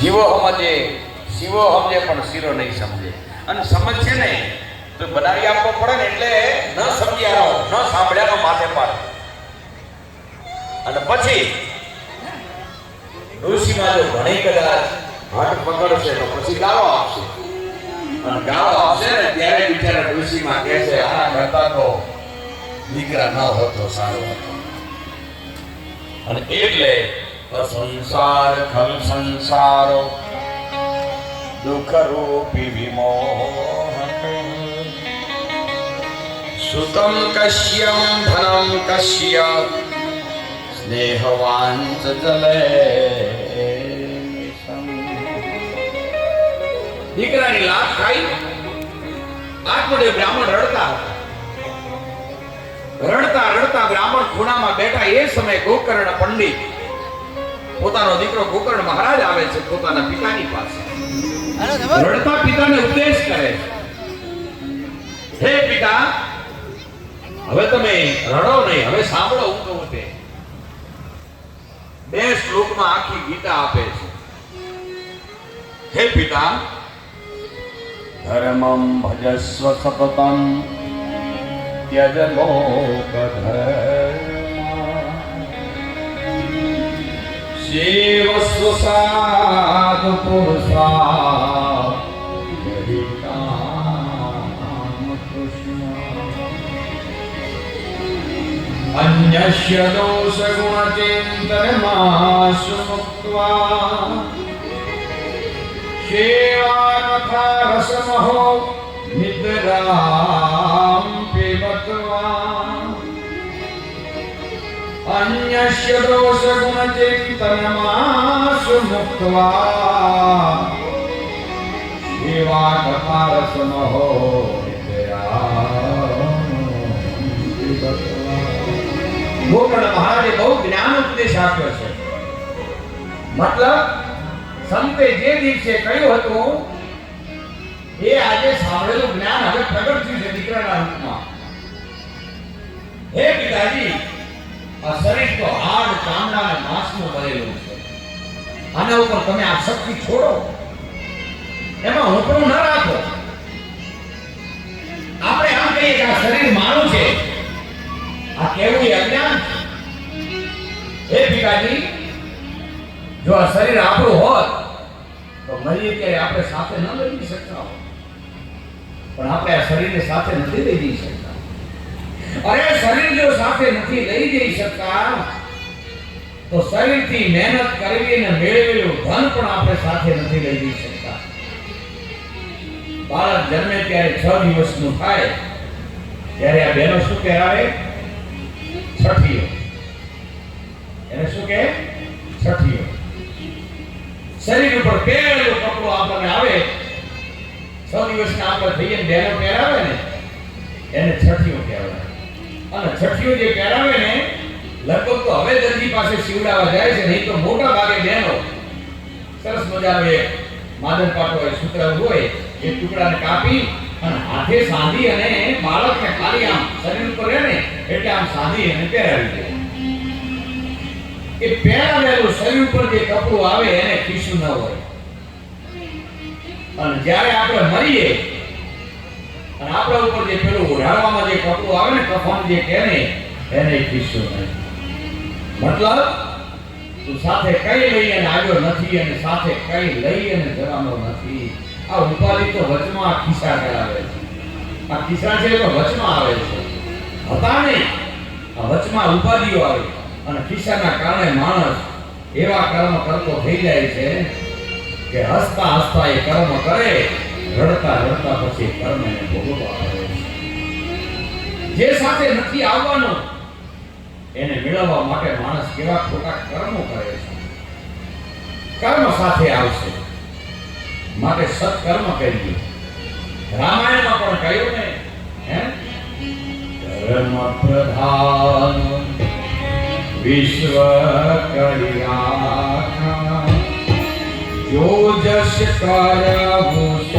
જીવો સમજે, શિવો સમજે, પણ શિરો નહીં સમજે. અને સમજશે ને, તો બનાવી આપવો પડે ને એટલે ન સમજ્યાનો ન સાંભળ્યાનો માથે પાડ. અને પછી, ઋષિમાં જો ઘણી કદાચ હાથ પકડશે તો પછી ગાળો આપશે. અને ગાળો આપશે ને ત્યારે બિચારા ઋષિમાં કહે છે આ કરતા તો દીકરા ન હોતો સારો હતો. અને એટલે સંસાર ખલ સંસારો દુઃખ રૂપી વિમોહ સુતમ કશ્યમ ધનમ કશ્ય સ્નેહવાંચ જલે દીકરાની લાભ ખાઈ, આત્મદેવ બ્રાહ્મણ રડતા રડતા રડતા બ્રાહ્મણ ખૂણામાં બેઠા એ સમયે ગોકર્ણ પંડિત પોતાનો દીકરો ગોકર્ણ મહારાજ આવે છે પોતાના પિતાની પાસે. રડતા પિતાને ઉપદેશ કરે છે. હે પિતા હવે તમે રડો નહીં હવે સાંભળો હું કહું તે. બે શ્લોકમાં આખી ગીતા આપે છે. હે પિતા ધર્મમ ભજસ્વ સતતમ ત્યજ લોક સેવસ્વ સાધુ પુરુષા અન્યસ્ય દોષ ગુણ ચિંતનમાશુ મુક્ત્વા સેવા તથા રસમહો નિદ્રામ પીબત્વા અન્યસ્ય દોષ ગુણ ચિંતનમાસુ મુક્તવા સેવા તથા રસમહો ગોકર્ણ મહારાજે બહુ જ્ઞાન ઉપદેશ આપ્યો છે. મતલબ, સંતે જે દિવસે કહ્યું હતું, એ આજે સાંભળેલું જ્ઞાન હવે પ્રગટ થયું છે દીકરાના રૂપમાં. હે પિતાજી આ શરીર તો હાડ, ચામડા અને માંસનું બનેલું છે. આના ઉપર તમે આ શક્તિ છોડો. એમાં હુકમ ન રાખો. આપણે આમ કહીએ કે આ શરીર મારું છે. આ કેવું એ અજ્ઞાન હે પિતાજી, જો આ શરીર આપણું હોત, તો મરીએ ત્યારે આપણે સાથે ન લઈ શકતા હોત. પણ આપણે આ શરીરને સાથે નથી લઈ જઈ શકતા. અરે શરીર જો સાથે નથી લઈ જઈ શકતા, તો શરીરથી મહેનત કરવી અને મેળવેલું ધન પણ આપણે સાથે નથી લઈ જઈ શકતા. બાળક જન્મે ત્યારે છ દિવસનું થાય, ત્યારે આ બેનો શું કહેવાય? છઠ્ઠીઓ. એને શું કહે? છઠ્ઠીઓ. શરીર ઉપર પહેલું કપડું આપણને આવે, છ દિવસના આપણે થઈએ બેનો પહેરાવે ને, એને છઠ્ઠીઓ અને છઠ્ઠીઓ જે પહેરાવે ને, લગભગ તો હવે દરજી પાસે સીવડાવવા જાય છે, નહીં તો મોટા ભાગે બહેનો સરસ મજાનો એક માદર પાટો હોય સૂત્ર હોય એ ટુકડાને કાપી અને હાથે સાંધી અને બાળકને ખાલી આમ શરીર ઉપર રહે ને, એટલે આમ સાંધી અને પહેરાવી દે. એ પહેરાવેલું શરીર ઉપર જે કપડું આવે, એને ખીસું ન હોય. અને જ્યારે આપણે મરીએ અને આપણા ઉપર જે પેલું ઓઢાડવામાં જે કપડું આવે ને કફન જે કહે ને, એને ખિસ્સો નહીં મતલબ, તું સાથે કઈ લઈ અને આવ્યો નથી અને સાથે કઈ લઈ અને જવાનો નથી. આ ઉપાધિ તો વચમાં આ ખિસ્સા કરાવે છે. આ ખિસ્સા છે તો વચમાં આવે છે. હતા નહીં આ વચમાં ઉપાધિઓ આવે. અને ખિસ્સાના કારણે માણસ એવા કર્મ કરતો થઈ જાય છે કે હસતા હસતા એ કર્મ કરે રડતા રડતા પછી કર્મ એને ભોગવવા આવે જે સાથે નથી આવવાનો, એને મેળવવા માટે માણસ કેવા ખોટા કર્મો કરે છે. કર્મ સાથે આવશે. માટે સત્કર્મ કરીએ. રામાયણમાં પણ કહ્યું ને હે કર્મ પ્રધાન વિશ્વ કર્યા જો જશ કરવું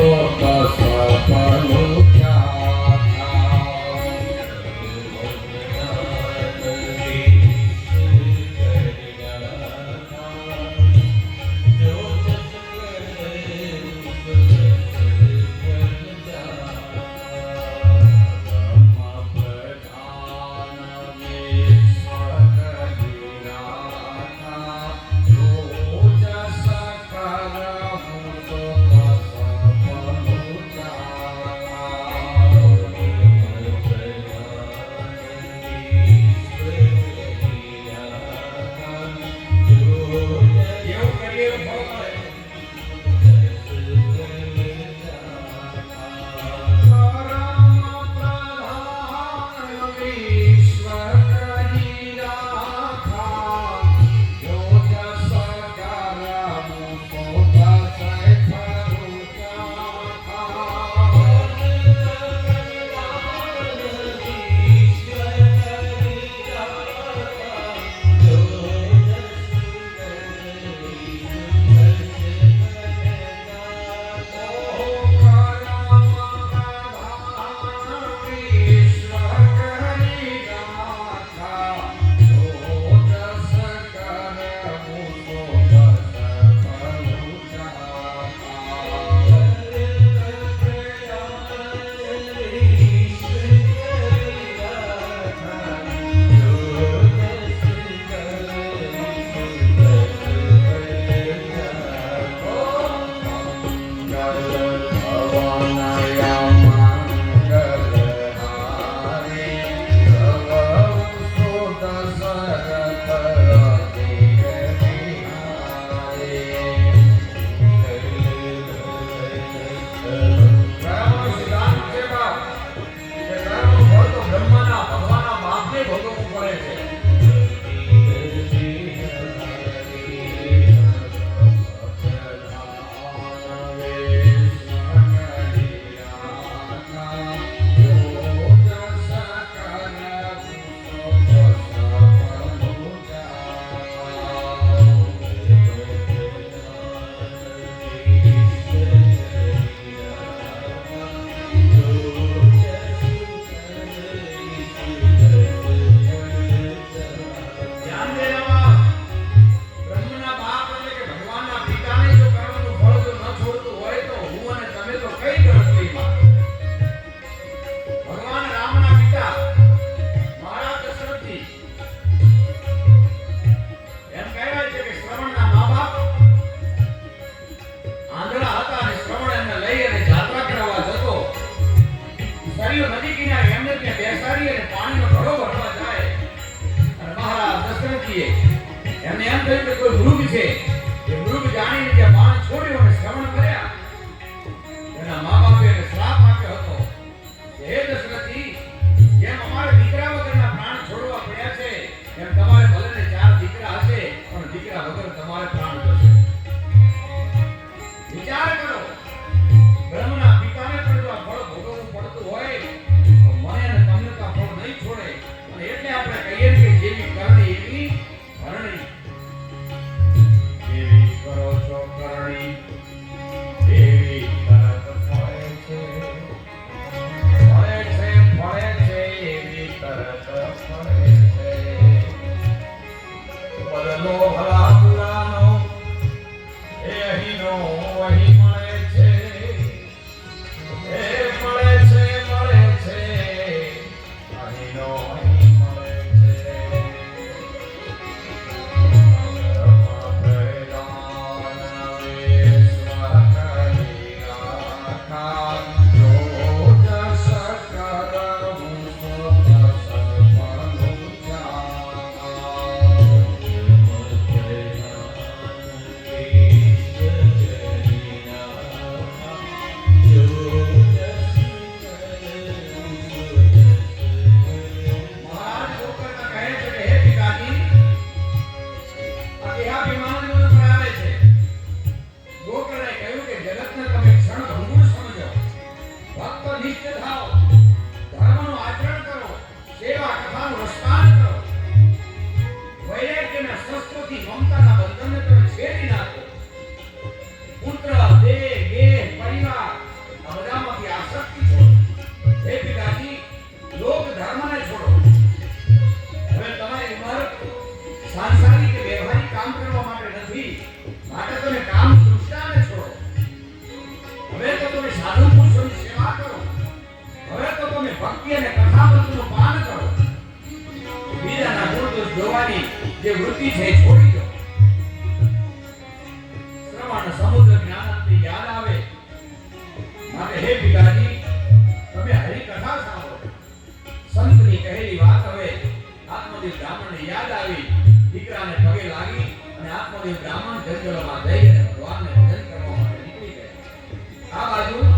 trabalhou.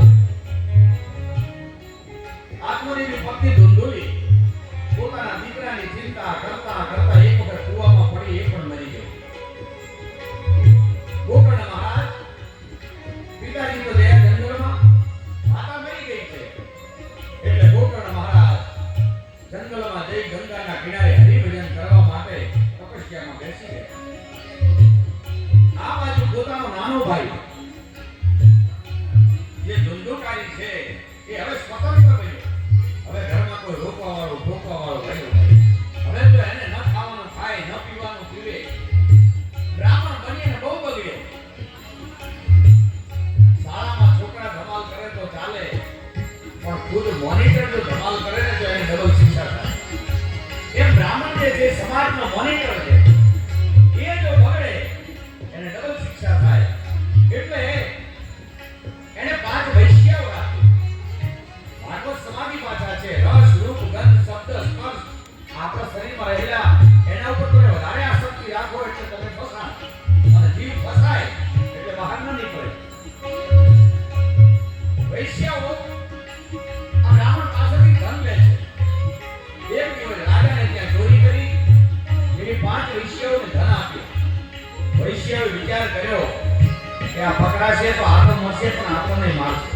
પકડાશે તો હાથો મળશે પણ આપણને મારશે.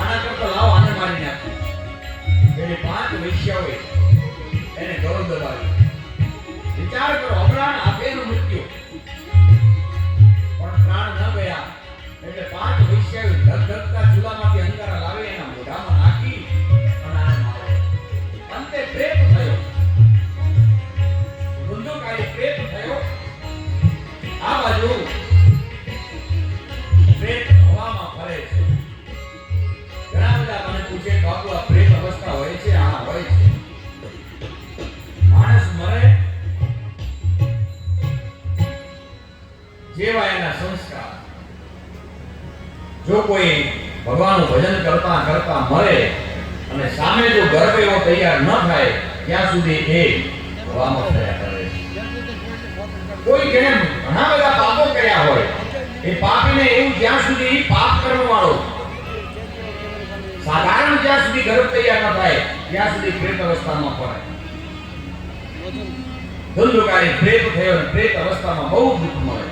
આના કરતા લાવ, આને મારી નાખો. એને પાંચ વૈશ્ય હોય એને ગૌર દબાવી વિચાર કરો અપરાણ આપેનું મૃત્યુ. પણ પ્રાણ ન ગયા. એટલે પાંચ વૈશ્ય ધગ ધગતા ચૂલામાંથી અંગારા લાવે સુધી એ હવામાં થયા કરે કોઈ જેને ઘણા બધા પાપો કર્યા હોય. એ પાપીને એવું જ્યાં સુધી પાપ કરવા વાળો સાધારણ જ્યાં સુધી ગર્ભ તૈયાર ન થાય, ત્યાં સુધી પ્રેત અવસ્થામાં પડે ધંધુકારી પ્રેત થયો પ્રેત અવસ્થામાં બહુ દુઃખ મળે.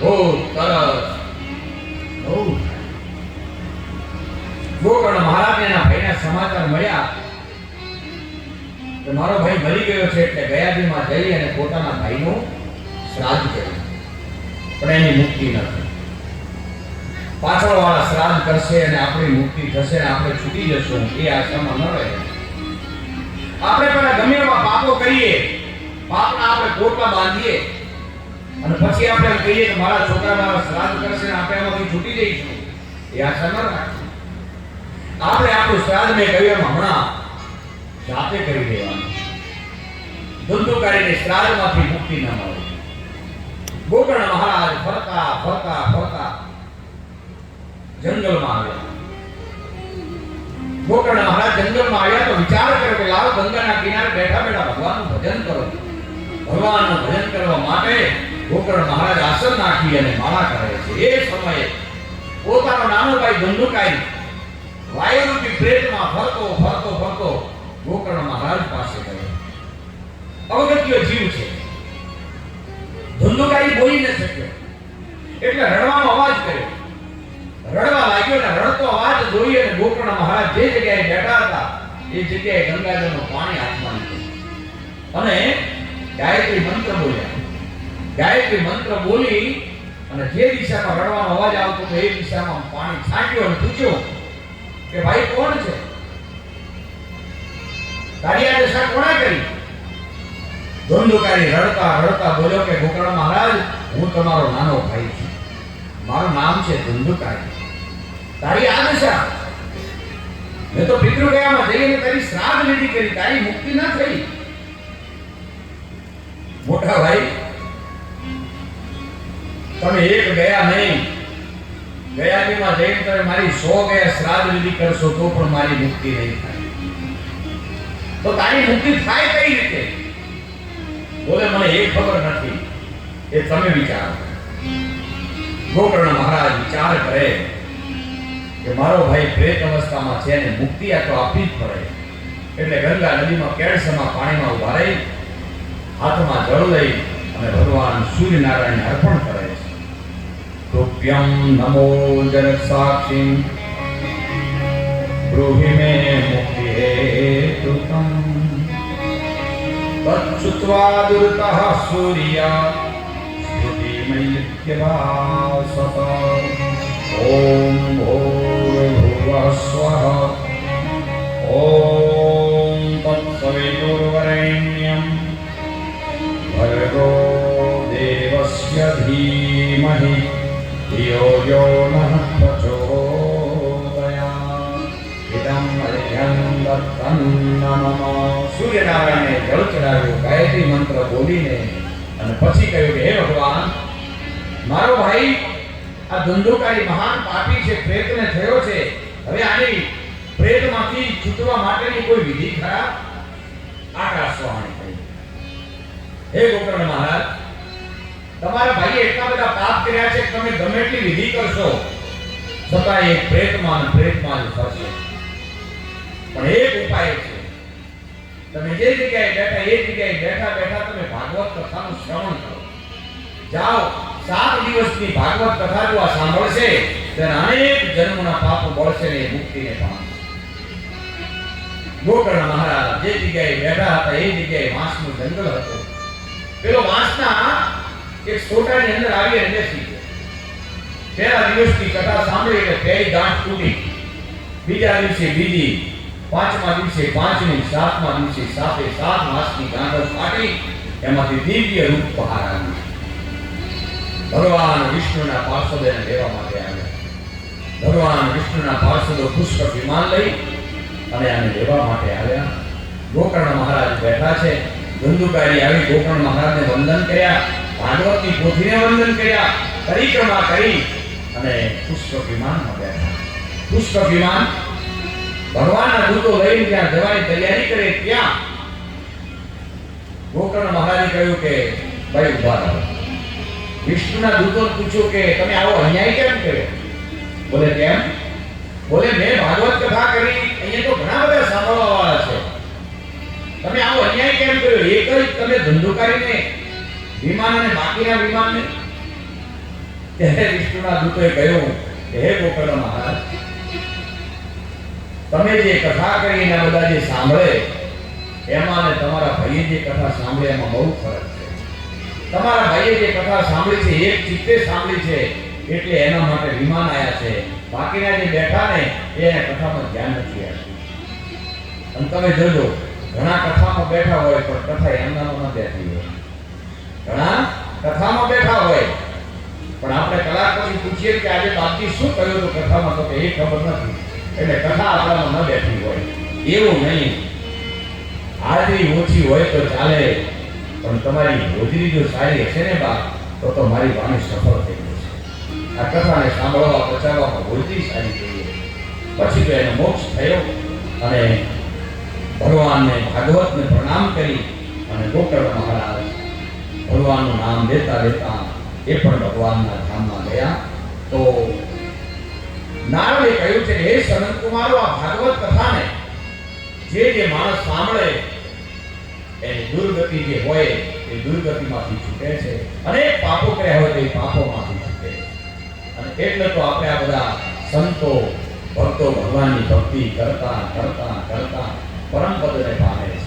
બહુ તરસ, બહુ ગોકર્ણ મહારાજના ભાઈના સમાચાર મળ્યા કે મારો ભાઈ મરી ગયો છે એટલે ગયાજીમાં જઈ અને પોતાના ભાઈનું શ્રાદ્ધ કર્યું. પણ એની મુક્તિ નથી થઈ. પાછળવાળા શ્રાદ્ધ કરશે અને આપણી મુક્તિ થશે અને આપણે છૂટી જશું. એ આશામાં ન રહે. આપણે પણ ગમે એવા પાપો કરીએ. પાપના આપણે કોટલા બાંધીએ. અને પછી આપણે કહીએ કે મારા છોકરા મારા શ્રાદ્ધ કરશે અને આપણે એમાંથી છૂટી જઈશું. એ આશા ન રાખીએ આપણે આપણું શ્રાદ્ધ મેં કહ્યું હમણાં જાતે કરી દેવાનું. ધંધુકારીને શ્રાદ્ધમાંથી મુક્તિ ન મળે. ગોકર્ણ મહારાજ ફરતા ફરતા ફરતા જંગલમાં આવ્યા. ગોકર્ણ મહારાજ જંગલમાં આવ્યા તો વિચાર કર્યો કે લાવ ગંગાના કિનારે બેઠા બેઠા ભગવાનનું ભજન કરો. ભગવાનનું ભજન કરવા માટે ગોકર્ણ મહારાજ આસન નાખી અને માળા કરે છે. એ સમયે પોતાનો નાનો ભાઈ ધંધુકાઈ વાયુરૂપી પ્રેતમાં ફરતો ફરતો ફરતો ગોકર્ણ મહારાજ પાસે ગયો. અવગત્યો જીવ છે. ધંધુકાઈ બોલી ન શક્યો. એટલે રડવાનો અવાજ કર્યો. રડવા લાગ્યો ને રડતો અવાજ જોઈ અને ગોકર્ણ મહારાજ જે જગ્યાએ બેઠા હતા, એ જગ્યાએ ગંગાજળનું પાણી હાથમાં લીધું. અને ગાયત્રી મંત્ર બોલ્યા. ગાયત્રી મંત્ર બોલી અને જે દિશામાં રડવાનો અવાજ આવતો હતો, એ દિશામાં પાણી છાંટ્યો અને પૂછ્યો કે, ભાઈ, કોણ છે? તારી આ દશા કોણે કરી. ધોંધુકારી રડતા રડતા બોલ્યો કે, ગોકર્ણ મહારાજ, હું તમારો નાનો ભાઈ છું. મારું નામ છે ધુંધુકારી. તારી આ? દશા મેં તો પિતૃગયામાં જઈને તારી શ્રાદ્ધ લીધી કરી, તારી મુક્તિ ના થઈ. મોટા ભાઈ, તમે એક ગયા નહીં. ગયા જઈને તમે મારી સો ગયા શ્રાદ્ધ વિધિ કરશો તો પણ મારી મુક્તિ નહીં થાય. તો તારી મુક્તિ થાય કઈ રીતે? બોલે, મને એ ખબર નથી. એ તમે વિચારો. ગોકર્ણ મહારાજ વિચાર કરે કે મારો ભાઈ પ્રેત અવસ્થામાં છે અને મુક્તિ આ તો આપવી જ પડે. એટલે ગંગા નદીમાં કેળસમાં પાણીમાં ઊભા રહી, હાથમાં જળ લઈ અને ભગવાન સૂર્યનારાયણને અર્પણ કરે છે. તુભ્યમ નમો જનક સાક્ષી બ્રૂહિ મે ुत्वा दुर्तः सूर्य स्मृतिमैत्यभासत ॐ भूर्भुवः स्वः। ॐ तत्सविदुर्वरेण्यं भर्गो देवस्य धीमहि धियो यो नः સૂર્યનારાયણે જળ ચડાવ્યું ગાયત્રી મંત્ર બોલીને અને પછી કહ્યું કે, હે ભગવાન, મારો ભાઈ આ ધંધોકારી મહાન પાપી છે, પ્રેતને થયો છે. હવે આની પ્રેતમાંથી છૂટવા માટેની કોઈ વિધિ ખરા? આકાશવાણી કહી. હે ગોકર્ણ મહારાજ, તમારા ભાઈએ એટલા બધા પાપ કર્યા છે તમે ગમે એટલી વિધિ કરશો. છતાં એ પ્રેતમાં પ્રેતમાં જ ફરશે. પણ એક ઉપાય છે. તમે જે જગ્યાએ બેઠા, એ જગ્યાએ બેઠા બેઠા તમે ભાગવત કથાનું શ્રવણ કરો. જાઓ, સાત દિવસની ભાગવત કથા જો આ સાંભળશે, ત્યારે અનેક જન્મના પાપ બળશે ને મુક્તિને પામશે. ગોકર્ણ મહારાજ જે જગ્યાએ બેઠા હતા, એ જગ્યાએ વાંસનું જંગલ હતું. પેલો વાંસના એક સોટાની અંદર આવી અને બેસી ગયો. પહેલા દિવસની કથા સાંભળી એટલે પહેલી ગાંઠ તૂટી બીજા દિવસે બીજી પાંચમા દિવસે પાંચમી સાતમા દિવસે સાતે, સાત માસની ગાંધર ફાટી, એમાંથી દિવ્ય રૂપ બહાર આવ્યું. ભગવાન વિષ્ણુના પાર્ષદોને લેવા માટે આવ્યા. ભગવાન વિષ્ણુના પાર્ષદો પુષ્પ વિમાન લઈ અને આને લેવા માટે આવ્યા. ગોકર્ણ મહારાજ બેઠા છે. ધંધુકારી આવી ગોકર્ણ મહારાજને વંદન કર્યા. ભાગવતની પોથીને વંદન કર્યા. પરિક્રમા કરી અને પુષ્પ વિમાનમાં બેઠા. પુષ્પ વિમાન ભગવાનના દૂતો લઈને ત્યાં જવાની તૈયારી કરે ત્યાં ગોકર્ણ મહારાજે કહ્યું કે, ભાઈ, ઊભા રહો. વિષ્ણુના દૂતો પૂછ્યું કે, તમે આવો અન્યાય કેમ કર્યો? બોલે, કેમ? બોલે, મેં ભાગવત કથા કરી, અહીંયા તો ઘણા બધા સાંભળવા વાળા છે. તમે આવો અન્યાય કેમ કર્યો? એક જ તમે ધંધુકારીને વિમાન અને બાકીના વિમાનને? ત્યારે વિષ્ણુના દૂતોએ કહ્યું, હે ગોકર્ણ મહારાજ તમે જે કથા કરી એના બધા જે સાંભળે, એમાં અને તમારા ભાઈએ જે કથા સાંભળે, એમાં બહુ ફરક છે. તમારા ભાઈએ જે કથા સાંભળી છે એક ચિત્તે સાંભળી છે, એટલે એના માટે વિમાન આયા છે. બાકીના જે બેઠા ને, એ કથામાં ધ્યાન નથી આવ્યું અને તમે જોજો, ઘણા કથામાં બેઠા હોય, પણ કથા એમનામાં ન બેઠી હોય. ઘણા કથામાં બેઠા હોય, પણ આપણે કલાક પછી પૂછીએ કે આજે બાપજી શું કહ્યું હતું કથામાં, તો એ ખબર નથી. એટલે કથા આપણામાં ન બેઠી હોય. એવું નહીં. હાજરી ઓછી હોય તો ચાલે. પણ તમારી હોજરી જો સારી હશે ને બા તો તો મારી વાણી સફળ થઈ જશે. આ કથાને સાંભળવા, પચાવવામાં હોજરી સારી જોઈએ. પછી તો એનો મોક્ષ થયો અને ભગવાનને ભાગવતને પ્રણામ કરી અને ગોકર્ણ મહારાજ ભગવાનનું નામ લેતા લેતા એ પણ ભગવાનના ધામમાં ગયા. તો નારદે કહ્યું છે, હે સનત કુમારો, આ ભાગવત કથાને જે જે માણસ સાંભળે, એની દુર્ગતિ જે હોય, એ દુર્ગતિમાંથી છૂટે છે. અનેક પાપો કર્યા હોય તે પાપોમાંથી છૂટે અને એટલે તો આપણે આ બધા સંતો, ભક્તો ભગવાનની ભક્તિ કરતા કરતા કરતા પરમ પદને પામે છે.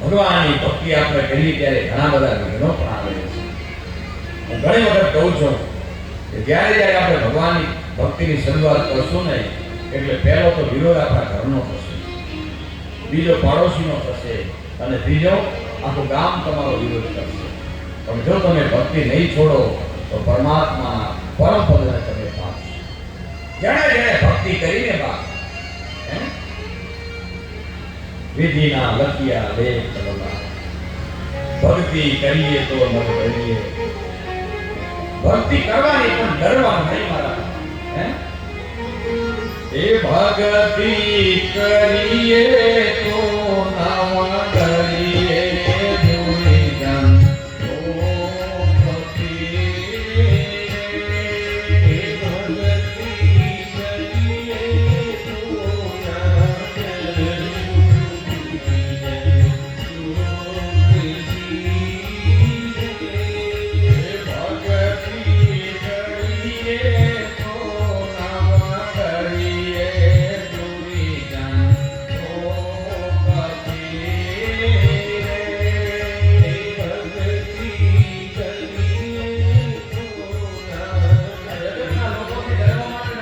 ભગવાનની ભક્તિ આપણે કરીએ ત્યારે ઘણા બધા વિઘ્નો પણ આવે છે. હું ઘણી વખત કહું છું કે જ્યારે જ્યારે આપણે ભગવાનની ભક્તિની શરૂઆત કરશું ને, એટલે પહેલો તો વિરોધ આપણા ઘરનો થશે. બીજો પાડોશીનો થશે અને ત્રીજો આખું ગામ તમારો વિરોધ કરશે. પણ જો તમે ભક્તિ નહીં છોડો, તો પરમાત્મા પરમ પદને તમે પામશો જેણે જેણે ભક્તિ કરીને બા વિધિના લખિયા લે ચલવા ભક્તિ કરીએ તો મત કરીએ. ભક્તિ કરવાની પણ ડરવાનું નહીં મારા. એ ભક્તિ કરીએ